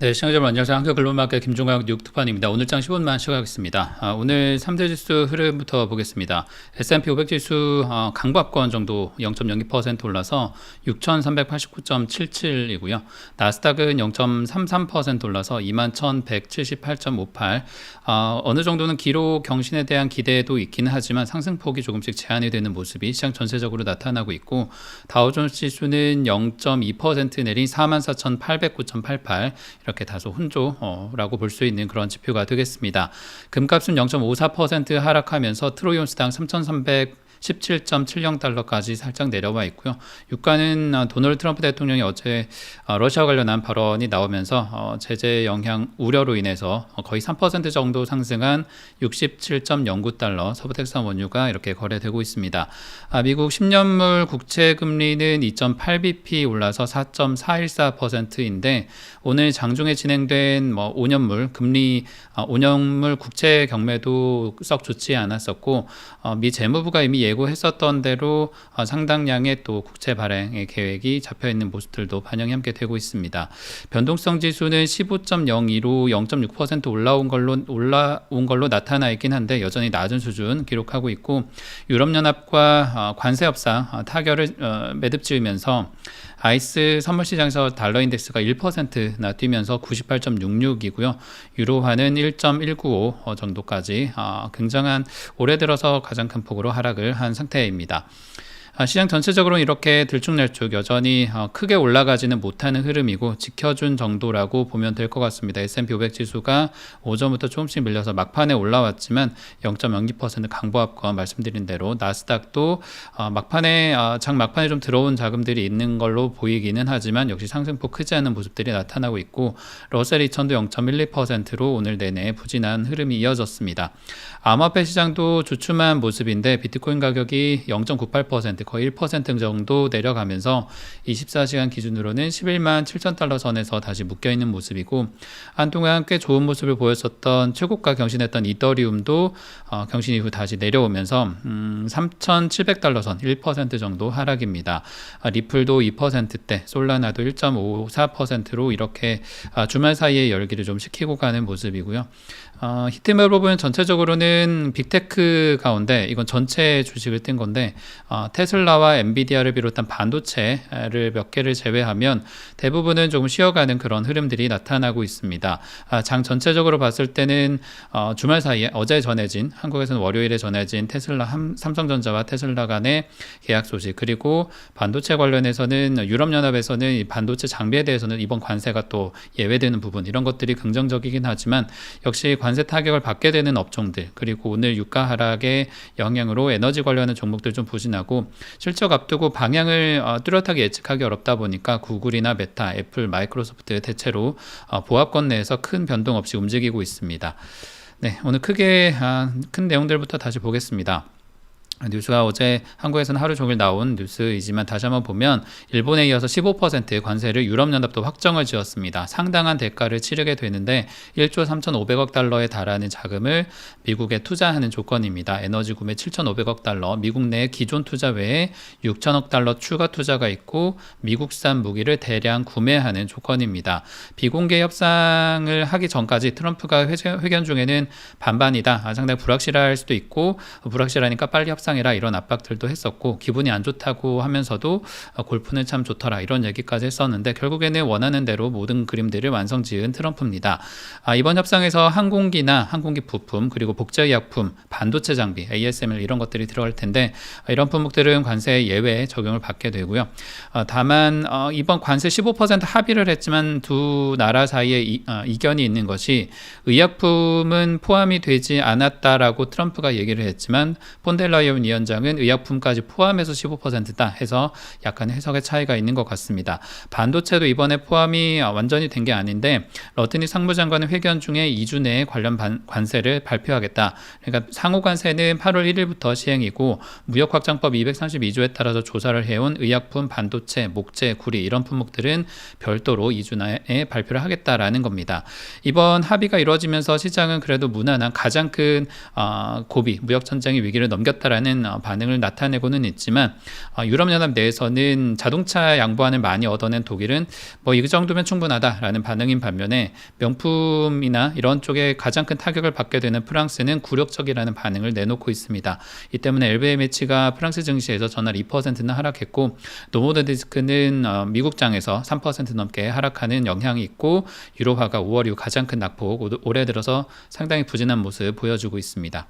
네, 시청자 여러분 안녕하세요. 한국 글로벌마켓 김종각 뉴투판입니다. 오늘 장 15분만 시작하겠습니다. 아, 오늘 3대 지수 흐름부터 보겠습니다. S&P 500 지수 어, 강박권 정도 0.02% 올라서 6,389.77이고요. 나스닥은 0.33% 올라서 21,178.58. 어, 어느 정도는 기록 경신에 대한 기대도 있기는 하지만 상승폭이 조금씩 제한이 되는 모습이 시장 전체적으로 나타나고 있고 다우존스 지수는 0.2% 내린 44,809.88 이렇게 다소 혼조라고 볼 수 있는 그런 지표가 되겠습니다. 금값은 0.54% 하락하면서 트로이 온스당 3,300 17.70달러까지 살짝 내려와 있고요. 유가는 어, 도널드 트럼프 대통령이 어제 어, 러시아 관련한 발언이 나오면서 어, 제재 영향 우려로 인해서 거의 3% 정도 상승한 67.09달러 서부 텍산 원유가 이렇게 거래되고 있습니다. 아, 미국 10년물 국채 금리는 2.8bp 올라서 4.414%인데 오늘 장중에 진행된 뭐 5년물 금리 5년물 국채 경매도 썩 좋지 않았었고 미 재무부가 이미 예고했었던 대로 어, 상당량의 또 국채 발행의 계획이 잡혀 있는 모습들도 반영이 함께 되고 있습니다. 변동성 지수는 15.02로 0.6% 올라온 걸로 올라온 걸로 나타나 있긴 한데 여전히 낮은 수준 기록하고 있고 유럽 연합과 어, 관세 협상 어, 타결을 매듭 지으면서 아이스 선물 시장에서 달러 인덱스가 1%나 뛰면서 98.66이고요. 유로화는 1.195 정도까지 굉장한 올해 들어서 가장 큰 폭으로 하락을 한 상태입니다. 아, 시장 전체적으로는 이렇게 들쭉날쭉 여전히 어, 크게 올라가지는 못하는 흐름이고 지켜준 정도라고 보면 될 것 같습니다. S&P 500 지수가 오전부터 조금씩 밀려서 막판에 올라왔지만 0.02% 강보합권 말씀드린 대로 나스닥도 어, 막판에 어, 장 막판에 좀 들어온 자금들이 있는 걸로 보이기는 하지만 역시 상승폭 크지 않은 모습들이 나타나고 있고 러셀 2000도 0.12%로 오늘 내내 부진한 흐름이 이어졌습니다. 암호화폐 시장도 주춤한 모습인데 비트코인 가격이 0.98% 거의 1% 정도 내려가면서 24시간 기준으로는 11만 7천 달러 선에서 다시 묶여 있는 모습이고 한동안 꽤 좋은 모습을 보였었던 최고가 경신했던 이더리움도 어, 경신 이후 다시 내려오면서 음, 3,700달러 선 1% 정도 하락입니다. 아, 리플도 2%대, 솔라나도 1.54%로 이렇게 아, 주말 사이에 열기를 좀 식히고 가는 모습이고요. 어, 히트맵으로 보면 전체적으로는 빅테크 가운데 이건 전체 주식을 뜬 건데 어, 테슬 라와 엔비디아를 비롯한 반도체를 몇 개를 제외하면 대부분은 조금 쉬어가는 그런 흐름들이 나타나고 있습니다. 아, 장 전체적으로 봤을 때는 어, 주말 사이에 어제 전해진 한국에서는 월요일에 전해진 테슬라 함, 삼성전자와 테슬라 간의 계약 소식 그리고 반도체 관련해서는 유럽연합에서는 반도체 장비에 대해서는 이번 관세가 또 예외되는 부분 이런 것들이 긍정적이긴 하지만 역시 관세 타격을 받게 되는 업종들 그리고 오늘 유가 하락의 영향으로 에너지 관련한 종목들 좀 부진하고 실적 앞두고 방향을 어, 뚜렷하게 예측하기 어렵다 보니까 구글이나 메타, 애플, 마이크로소프트 대체로 어, 보합권 내에서 큰 변동 없이 움직이고 있습니다. 네, 오늘 크게 아, 큰 내용들부터 다시 보겠습니다. 뉴스가 어제 한국에서는 하루 종일 나온 뉴스이지만 다시 한번 보면 일본에 이어서 15% 관세를 유럽연합도 확정을 지었습니다. 상당한 대가를 치르게 되는데 1조 3,500억 달러에 달하는 자금을 미국에 투자하는 조건입니다. 에너지 구매 7,500억 달러, 미국 내 기존 투자 외에 6천억 달러 추가 투자가 있고 미국산 무기를 대량 구매하는 조건입니다. 비공개 협상을 하기 전까지 트럼프가 회견 중에는 반반이다. 아, 상당히 불확실할 수도 있고 불확실하니까 빨리 협상 협상이라 이런 압박들도 했었고 기분이 안 좋다고 하면서도 어, 골프는 참 좋더라 이런 얘기까지 했었는데 결국에는 원하는 대로 모든 그림들을 완성 지은 트럼프입니다. 아, 이번 협상에서 항공기나 항공기 부품 그리고 복제의약품, 반도체 장비, ASML 이런 것들이 들어갈 텐데 아, 이런 품목들은 관세 예외 적용을 받게 되고요. 어, 다만 어, 이번 관세 15% 합의를 했지만 두 나라 사이에 이, 어, 이견이 있는 것이 의약품은 포함이 되지 않았다라고 트럼프가 얘기를 했지만 폰델라이언 이재훈 위원장은 의약품까지 포함해서 15%다 해서 약간 해석의 차이가 있는 것 같습니다. 반도체도 이번에 포함이 완전히 된 게 아닌데 러트니 상무장관은 회견 중에 2주 내에 관련 반, 관세를 발표하겠다. 그러니까 상호 관세는 8월 1일부터 시행이고 무역 확장법 232조에 따라서 조사를 해온 의약품, 반도체, 목재, 구리 이런 품목들은 별도로 2주 내에 발표를 하겠다라는 겁니다. 이번 합의가 이루어지면서 시장은 그래도 무난한 가장 큰 어, 고비 무역 전쟁의 위기를 넘겼다라는 있다는 어, 반응을 나타내고는 있지만 어, 유럽연합 내에서는 자동차 양보안을 많이 얻어낸 독일은 뭐 이 정도면 충분하다라는 반응인 반면에 명품이나 이런 쪽에 가장 큰 타격을 받게 되는 프랑스는 굴욕적이라는 반응을 내놓고 있습니다. 이 때문에 LVMH가 프랑스 증시에서 전날 2%나 하락했고 노모드 디스크는 어, 미국장에서 3% 넘게 하락하는 영향이 있고 유로화가 5월 이후 가장 큰 낙폭 올해 들어서 상당히 부진한 모습 보여주고 있습니다.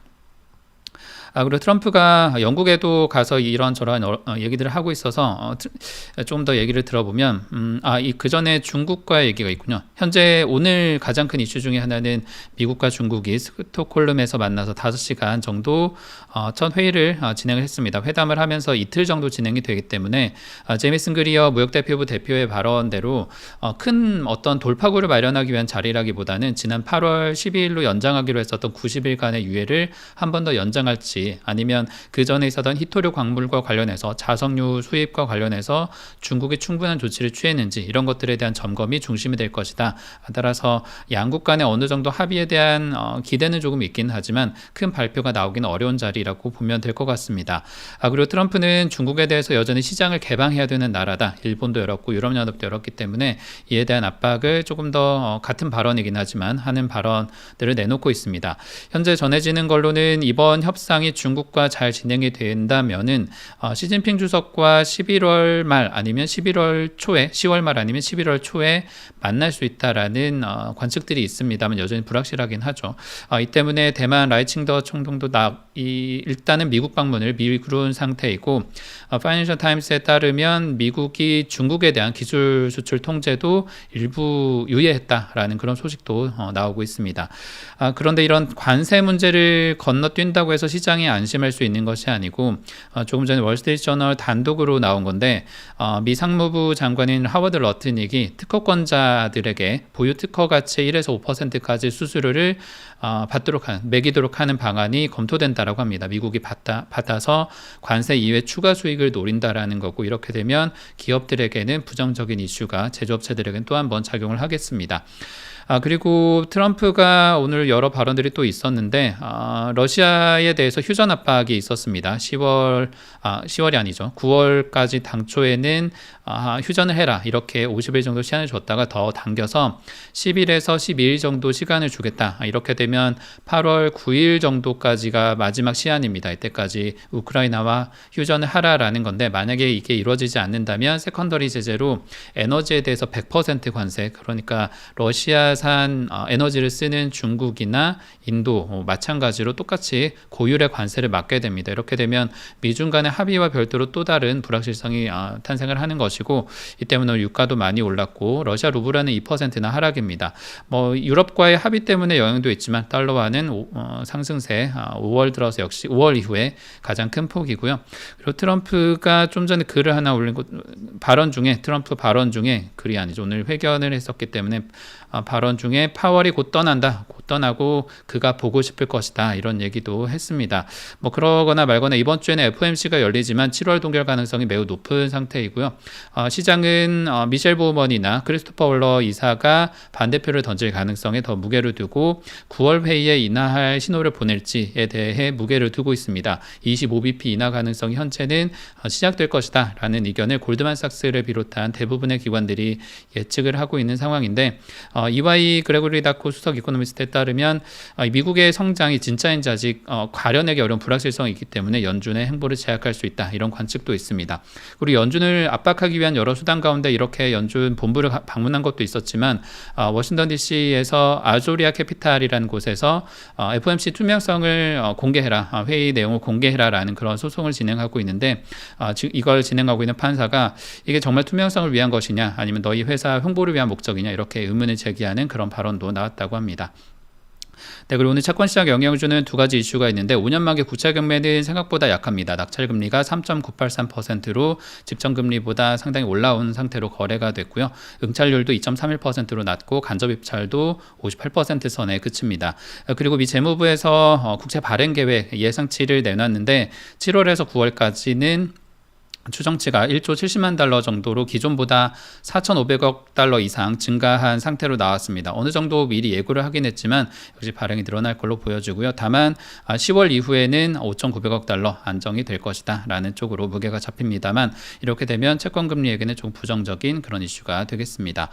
아, 그리고 트럼프가 영국에도 가서 이런저런 어, 어, 얘기들을 하고 있어서 어, 좀더 얘기를 들어보면, 음, 아, 이 그 전에 중국과 얘기가 있군요. 현재 오늘 가장 큰 이슈 중에 하나는 미국과 중국이 스톡홀름에서 만나서 5시간 정도 어, 첫 회의를 어, 진행을 했습니다. 회담을 하면서 이틀 정도 진행이 되기 때문에 어, 제미슨 그리어 무역대표부 대표의 발언대로 어, 큰 어떤 돌파구를 마련하기 위한 자리라기보다는 지난 8월 12일로 연장하기로 했었던 90일간의 유예를 한 번 더 연장할지 아니면 그 전에 있었던 히토류 광물과 관련해서 자석류 수입과 관련해서 중국이 충분한 조치를 취했는지 이런 것들에 대한 점검이 중심이 될 것이다. 따라서 양국 간의 어느 정도 합의에 대한 어, 기대는 조금 있긴 하지만 큰 발표가 나오기는 어려운 자리라고 보면 될 것 같습니다. 아, 그리고 트럼프는 중국에 대해서 여전히 시장을 개방해야 되는 나라다. 일본도 열었고 유럽연합도 열었기 때문에 이에 대한 압박을 조금 더 어, 같은 발언이긴 하지만 하는 발언들을 내놓고 있습니다. 현재 전해지는 걸로는 이번 협상이 중국과 잘 진행이 된다면은 어, 시진핑 주석과 11월 말 아니면 11월 초에 10월 말 아니면 11월 초에 만날 수 있다라는 어, 관측들이 있습니다만 여전히 불확실하긴 하죠. 어, 이 때문에 대만 라이칭더 총동도 나, 이, 일단은 미국 방문을 미루은 상태이고 어, 파이낸셜 타임스에 따르면 미국이 중국에 대한 기술 수출 통제도 일부 유예했다라는 그런 소식도 어, 나오고 있습니다. 아, 그런데 이런 관세 문제를 건너뛴다고 해서 시장이 안심할 수 있는 것이 아니고 어, 조금 전에 월스트리트 저널 단독으로 나온 건데 어, 미 상무부 장관인 하워드 러트닉이 특허권자들에게 보유 특허 가치 1에서 5%까지 수수료를 어, 받도록 하는 매기도록 하는 방안이 검토된다 라고 합니다. 미국이 받다, 받아서 관세 이외 추가 수익을 노린다라는 거고 이렇게 되면 기업들에게는 부정적인 이슈가 제조업체들에게는 또 한 번 작용을 하겠습니다. 아, 그리고 트럼프가 오늘 여러 발언들이 또 있었는데, 아, 러시아에 대해서 휴전 압박이 있었습니다. 10월, 아, 10월이 아니죠. 9월까지 당초에는 아, 휴전을 해라. 이렇게 50일 정도 시간을 줬다가 더 당겨서 10일에서 12일 정도 시간을 주겠다. 아, 이렇게 되면 8월 9일 정도까지가 마지막 시한입니다. 이때까지 우크라이나와 휴전을 하라라는 건데, 만약에 이게 이루어지지 않는다면 세컨더리 제재로 에너지에 대해서 100% 관세, 그러니까 러시아 산 어, 에너지를 쓰는 중국이나 인도 어, 마찬가지로 똑같이 고율의 관세를 맞게 됩니다. 이렇게 되면 미중 간의 합의와 별도로 또 다른 불확실성이 어, 탄생을 하는 것이고 이 때문에 유가도 많이 올랐고 러시아 루블화는 2%나 하락입니다. 뭐 유럽과의 합의 때문에 영향도 있지만 달러화는 상승세 5월 들어서 역시 5월 이후에 가장 큰 폭이고요. 그리고 트럼프가 좀 전에 글을 하나 올린 것 발언 중에 트럼프 발언 중에 글이 아니죠. 오늘 회견을 했었기 때문에 발언 발언 중에 파월이 곧 떠난다. 곧 떠나고 그가 보고 싶을 것이다. 이런 얘기도 했습니다. 뭐 그러거나 말거나 이번 주에는 FOMC가 열리지만 7월 동결 가능성이 매우 높은 상태이고요. 어, 시장은 어, 미셸 보먼이나 크리스토퍼 월러 이사가 반대표를 던질 가능성에 더 무게를 두고 9월 회의에 인하할 신호를 보낼지에 대해 무게를 두고 있습니다. 25bp 인하 가능성이 현재는 어, 시작될 것이다. 라는 의견을 골드만삭스를 비롯한 대부분의 기관들이 예측을 하고 있는 상황인데 어, 이와 이바이 그레고리 다코 수석 이코노미스트에 따 르면 어, 미국의 성장이 진짜인지 아직 어, 가려내기 어려운 불확실성이 있기 때문에 연준의 행보를 제약할 수 있다 이런 관측도 있습니다. 그리고 연준을 압박하기 위한 여러 수단 가운데 이렇게 연준 본부를 방문한 것도 있었지만 어, 워싱턴 D.C.에서 아조리아 캐피탈이라는 곳에서 FOMC 투명성을 공개해라 회의 내용을 공개해라라는 그런 소송을 진행하고 있는데 즉 이걸 진행하고 있는 판사가 이게 정말 투명성을 위한 것이냐 아니면 너희 회사 홍보를 위한 목적이냐 이렇게 의문을 제기하는 그런 발언도 나왔다고 합니다. 네, 그리고 오늘 채권 시장 영향을 주는 두 가지 이슈가 있는데 5년 만기 국채 금리는 생각보다 약합니다. 낙찰 금리가 3.983%로 직전 금리보다 상당히 올라온 상태로 거래가 됐고요. 응찰률도 2.31%로 낮고 간접 입찰도 58% 선에 그칩니다. 그리고 미 재무부에서 어, 국채 발행 계획 예상치를 내놨는데 7월에서 9월까지는 추정치가 1조 70만 달러 정도로 기존보다 4,500억 달러 이상 증가한 상태로 나왔습니다. 어느 정도 미리 예고를 하긴 했지만 역시 발행이 늘어날 걸로 보여지고요. 다만 아, 10월 이후에는 5,900억 달러 안정이 될 것이다 라는 쪽으로 무게가 잡힙니다만 이렇게 되면 채권 금리에게는 좀 부정적인 그런 이슈가 되겠습니다.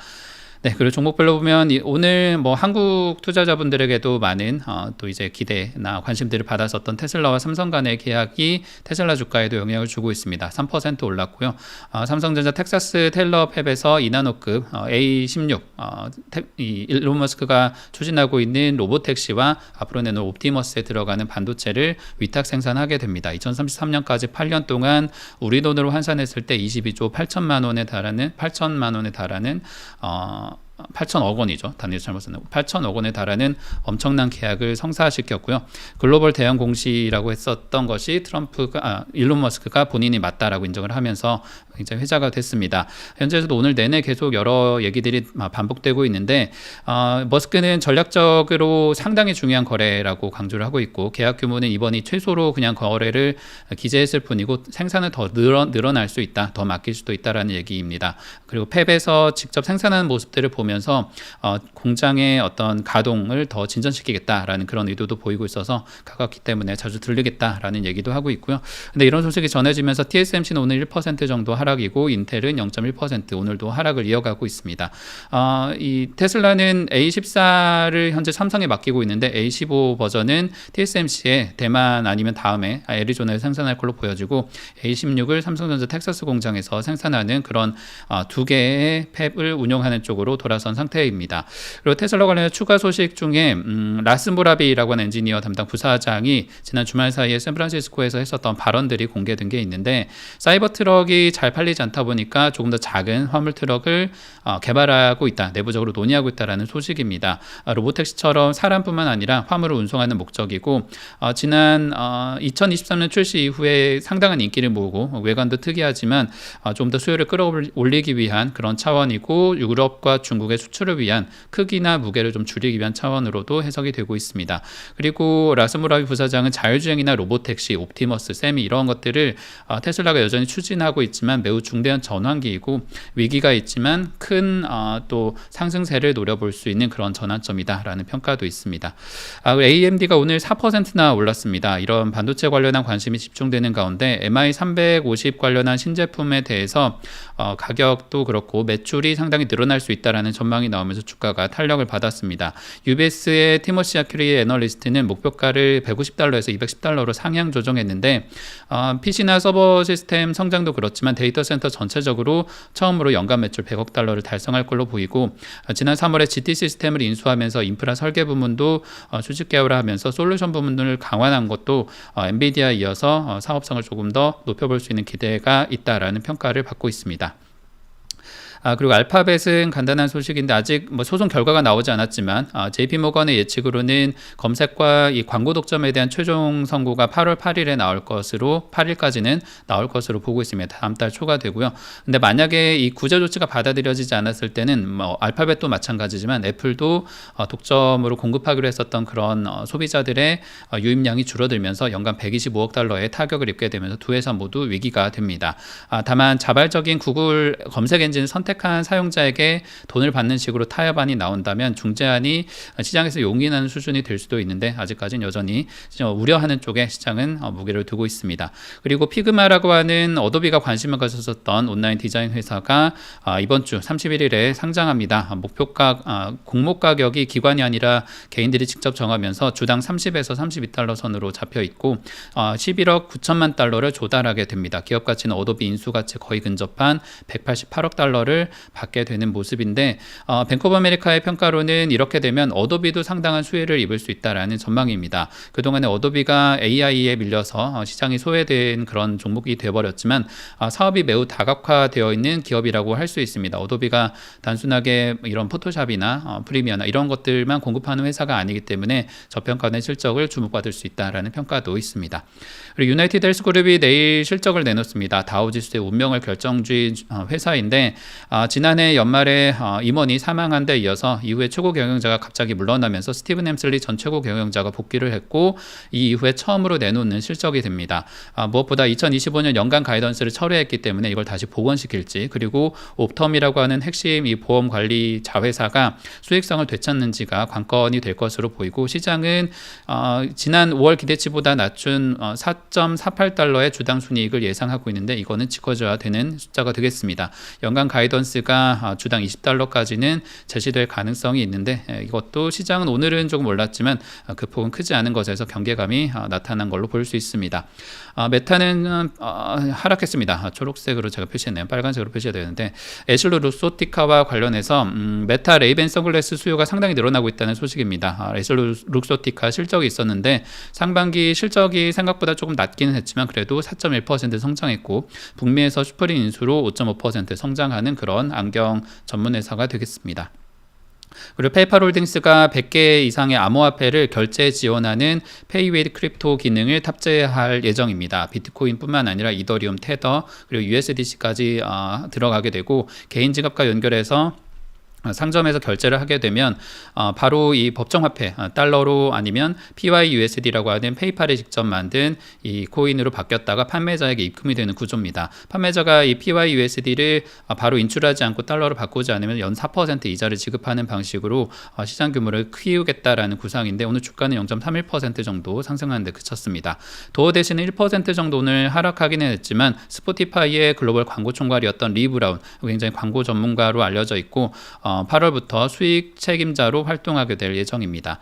네, 그리고 종목별로 보면 이- 오늘 뭐 한국 투자자분들에게도 많은 어, 또 이제 기대나 관심들을 받았었던 테슬라와 삼성 간의 계약이 테슬라 주가에도 영향을 주고 있습니다. 3% 올랐고요. 어, 삼성전자 텍사스 테일러 팹에서 2나노급 어, A16 어, 테, 이 일론 머스크가 추진하고 있는 로보택시와 앞으로 내놓을 옵티머스에 들어가는 반도체를 위탁 생산하게 됩니다. 2033년까지 8년 동안 우리 돈으로 환산했을 때 22조 8천만 원에 달하는 8천만 원에 달하는 어 out. 8천억 원이죠. 단위 잘못 썼네요. 8천억 원에 달하는 엄청난 계약을 성사시켰고요. 글로벌 대형 공시라고 했었던 것이 트럼프가 아, 일론 머스크가 본인이 맞다라고 인정을 하면서 굉장히 회자가 됐습니다. 현재에서도 오늘 내내 계속 여러 얘기들이 아, 반복되고 있는데 어, 머스크는 전략적으로 상당히 중요한 거래라고 강조를 하고 있고 계약 규모는 이번이 최소로 그냥 거래를 기재했을 뿐이고 생산을 더 늘어, 늘어날 수 있다, 더 맡길 수도 있다라는 얘기입니다. 그리고 팹에서 직접 생산하는 모습들을 보면 서 어, 공장의 어떤 가동을 더 진전시키겠다라는 그런 의도도 보이고 있어서 가깝기 때문에 자주 들리겠다라는 얘기도 하고 있고요. 근데 이런 소식이 전해지면서 TSMC는 오늘 1% 정도 하락이고 인텔은 0.1% 오늘도 하락을 이어가고 있습니다. 어, 이 테슬라는 A14를 현재 삼성에 맡기고 있는데 A15 버전은 TSMC의 대만 아니면 다음에 애리조나에 생산할 걸로 보여지고 A16을 삼성전자 텍사스 공장에서 생산하는 그런 어, 두 개의 팹을 운영하는 쪽으로 돌아 선 상태입니다. 그리고 테슬라 관련 추가 소식 중에 음, 라스무라비라고 하는 엔지니어 담당 부사장이 지난 주말 사이에 샌프란시스코에서 했었던 발언들이 공개된 게 있는데 사이버 트럭이 잘 팔리지 않다 보니까 조금 더 작은 화물 트럭을 어, 개발하고 있다, 내부적으로 논의하고 있다라는 소식입니다. 아, 로보택시처럼 사람뿐만 아니라 화물을 운송하는 목적이고 어, 지난 어, 2023년 출시 이후에 상당한 인기를 모으고 외관도 특이하지만 어, 좀더 수요를 끌어올리기 위한 그런 차원이고 유럽과 중국 의 수출을 위한 크기나 무게를 좀 줄이기 위한 차원으로도 해석이 되고 있습니다. 그리고 라스무라비 부사장은 자율주행이나 로보택시, 옵티머스, 세미 이런 것들을 어, 테슬라가 여전히 추진하고 있지만 매우 중대한 전환기이고 위기가 있지만 큰 어, 또 상승세를 노려볼 수 있는 그런 전환점이다라는 평가도 있습니다. 아, AMD가 오늘 4%나 올랐습니다. 이런 반도체 관련한 관심이 집중되는 가운데 MI350 관련한 신제품에 대해서 어, 가격도 그렇고 매출이 상당히 늘어날 수 있다라는 전망이 나오면서 주가가 탄력을 받았습니다. UBS의 티모시 아큐리 애널리스트는 목표가를 150달러에서 210달러로 상향 조정했는데 어, PC나 서버 시스템 성장도 그렇지만 데이터 센터 전체적으로 처음으로 연간 매출 100억 달러를 달성할 걸로 보이고 어, 지난 3월에 GT 시스템을 인수하면서 인프라 설계 부문도 어, 수직 개혁하면서 솔루션 부문을 강화한 것도 어, 엔비디아에 이어서 어, 사업성을 조금 더 높여볼 수 있는 기대가 있다라는 평가를 받고 있습니다. 아, 그리고 알파벳은 간단한 소식인데 아직 뭐 소송 결과가 나오지 않았지만 아, JP 모건의 예측으로는 검색과 이 광고 독점에 대한 최종 선고가 8월 8일에 나올 것으로 8일까지는 나올 것으로 보고 있습니다. 다음 달 초가 되고요. 근데 만약에 이 구제 조치가 받아들여지지 않았을 때는 뭐 알파벳도 마찬가지지만 애플도 어, 독점으로 공급하기로 했었던 그런 어, 소비자들의 어, 유입량이 줄어들면서 연간 125억 달러의 타격을 입게 되면서 두 회사 모두 위기가 됩니다. 아, 다만 자발적인 구글 검색 엔진을 선택한 사용자에게 돈을 받는 식으로 타협안이 나온다면 중재안이 시장에서 용인하는 수준이 될 수도 있는데 아직까지는 여전히 우려하는 쪽에 시장은 어, 무게를 두고 있습니다. 그리고 피그마라고 하는 어도비가 관심을 가졌었던 온라인 디자인 회사가 아, 이번 주 31일에 상장합니다. 아, 목표가 아, 공모 가격이 기관이 아니라 개인들이 직접 정하면서 주당 30에서 32달러 선으로 잡혀 있고 11억 9천만 달러를 조달하게 됩니다. 기업 가치는 어도비 인수 가치 거의 근접한 188억 달러를 받게 되는 모습인데 어, 뱅크 오브 아메리카의 평가로는 이렇게 되면 어도비도 상당한 수혜를 입을 수 있다라는 전망입니다. 그동안에 어도비가 AI에 밀려서 어, 시장이 소외된 그런 종목이 되어버렸지만 어, 사업이 매우 다각화되어 있는 기업이라고 할 수 있습니다. 어도비가 단순하게 이런 포토샵이나 어, 프리미어나 이런 것들만 공급하는 회사가 아니기 때문에 저평가된 실적을 주목받을 수 있다라는 평가도 있습니다. 그리고 유나이티드 헬스그룹이 내일 실적을 내놓습니다. 다우지수의 운명을 결정주의 어, 회사인데 아, 지난해 연말에 어, 임원이 사망한 데 이어서 이후에 최고 경영자가 갑자기 물러나면서 스티븐 햄슬리 전 최고 경영자가 복귀를 했고 이 이후에 처음으로 내놓는 실적이 됩니다. 아, 무엇보다 2025년 연간 가이던스를 철회했기 때문에 이걸 다시 복원시킬지 그리고 옵텀이라고 하는 핵심 이 보험 관리 자회사가 수익성을 되찾는지가 관건이 될 것으로 보이고 시장은 어, 지난 5월 기대치보다 낮춘 어, 4.48달러의 주당 순이익을 예상하고 있는데 이거는 지켜져야 되는 숫자가 되겠습니다. 연간 가이던스 가 어, 주당 20달러까지는 제시될 가능성이 있는데 에, 이것도 시장은 오늘은 조금 올랐지만 어, 그 폭은 크지 않은 것에서 경계감이 어, 나타난 걸로 볼 수 있습니다. 어, 메타는 어, 하락했습니다. 아, 초록색으로 제가 표시했네요. 빨간색으로 표시해야 되는데 애슐로 룩소티카와 관련해서 음, 메타 레이벤 선글라스 수요가 상당히 늘어나고 있다는 소식입니다. 아, 애슐로 룩소티카 실적이 있었는데 상반기 실적이 생각보다 조금 낮기는 했지만 그래도 4.1% 성장했고 북미에서 슈프림 인수로 5.5% 성장하는 그런 안경 전문 회사가 되겠습니다. 그리고 페이팔 홀딩스가 100개 이상의 암호화폐를 결제 지원하는 페이 웨이 크립토 기능을 탑재할 예정입니다. 비트코인뿐만 아니라 이더리움, 테더, 그리고 USDC까지 어, 들어가게 되고 개인 지갑과 연결해서 어, 상점에서 결제를 하게 되면 어, 바로 이 법정화폐 어, 달러로 아니면 PYUSD라고 하는 페이팔이 직접 만든 이 코인으로 바뀌었다가 판매자에게 입금이 되는 구조입니다. 판매자가 이 PYUSD를 어, 바로 인출하지 않고 달러로 바꾸지 않으면 연 4% 이자를 지급하는 방식으로 어, 시장 규모를 키우겠다라는 구상인데 오늘 주가는 0.31% 정도 상승하는 데 그쳤습니다. 도어 대신에 1% 정도 오늘 하락하기는 했지만 스포티파이의 글로벌 광고 총괄이었던 리 브라운 굉장히 광고 전문가로 알려져 있고 어, 8월부터 수익 책임자로 활동하게 될 예정입니다.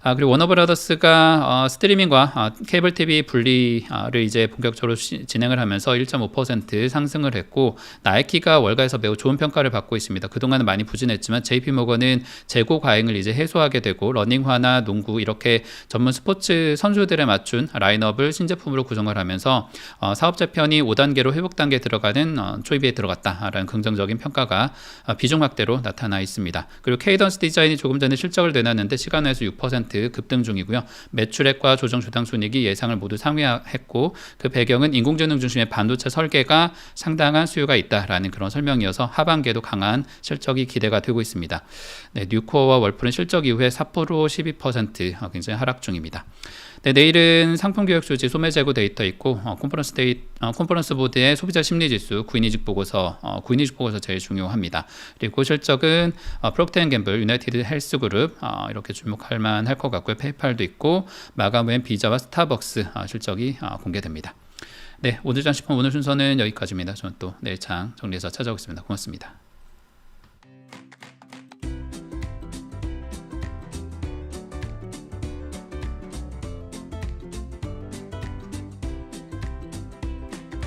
아, 그리고 워너브라더스가 어, 스트리밍과 어, 케이블 TV 분리를 이제 본격적으로 시, 진행을 하면서 1.5% 상승을 했고 나이키가 월가에서 매우 좋은 평가를 받고 있습니다. 그동안은 많이 부진했지만 JP 모건은 재고 과잉을 이제 해소하게 되고 러닝화나 농구 이렇게 전문 스포츠 선수들에 맞춘 라인업을 신제품으로 구성을 하면서 어, 사업 재편이 5단계로 회복 단계에 들어가는 어, 초입에 들어갔다라는 긍정적인 평가가 어, 비중 확대로 나타나 있습니다. 그리고 케이던스 디자인이 조금 전에 실적을 내놨는데 시간에서 6% 급등 중이고요. 매출액과 조정 주당 순이익이 예상을 모두 상회했고 그 배경은 인공지능 중심의 반도체 설계가 상당한 수요가 있다라는 그런 설명이어서 하반기에도 강한 실적이 기대가 되고 있습니다. 네, 뉴코어와 월풀은 실적 이후에 4% 12% 어, 굉장히 하락 중입니다. 네, 내일은 상품 교육 수지 소매 재고 데이터 있고 어, 컨퍼런스 데이 어, 컨퍼런스 보드의 소비자 심리 지수 구인이직 보고서 어, 구인이직 보고서 제일 중요합니다. 그리고 실적은 어, 프록트앤 갬블, 유나이티드 헬스그룹 어, 이렇게 주목할 만할 것 같고요. 페이팔도 있고 마감 후엔 비자와 스타벅스 어, 실적이 어, 공개됩니다. 네, 오늘 장식품 오늘 순서는 여기까지입니다. 저는 또 내일 장 정리해서 찾아오겠습니다. 고맙습니다.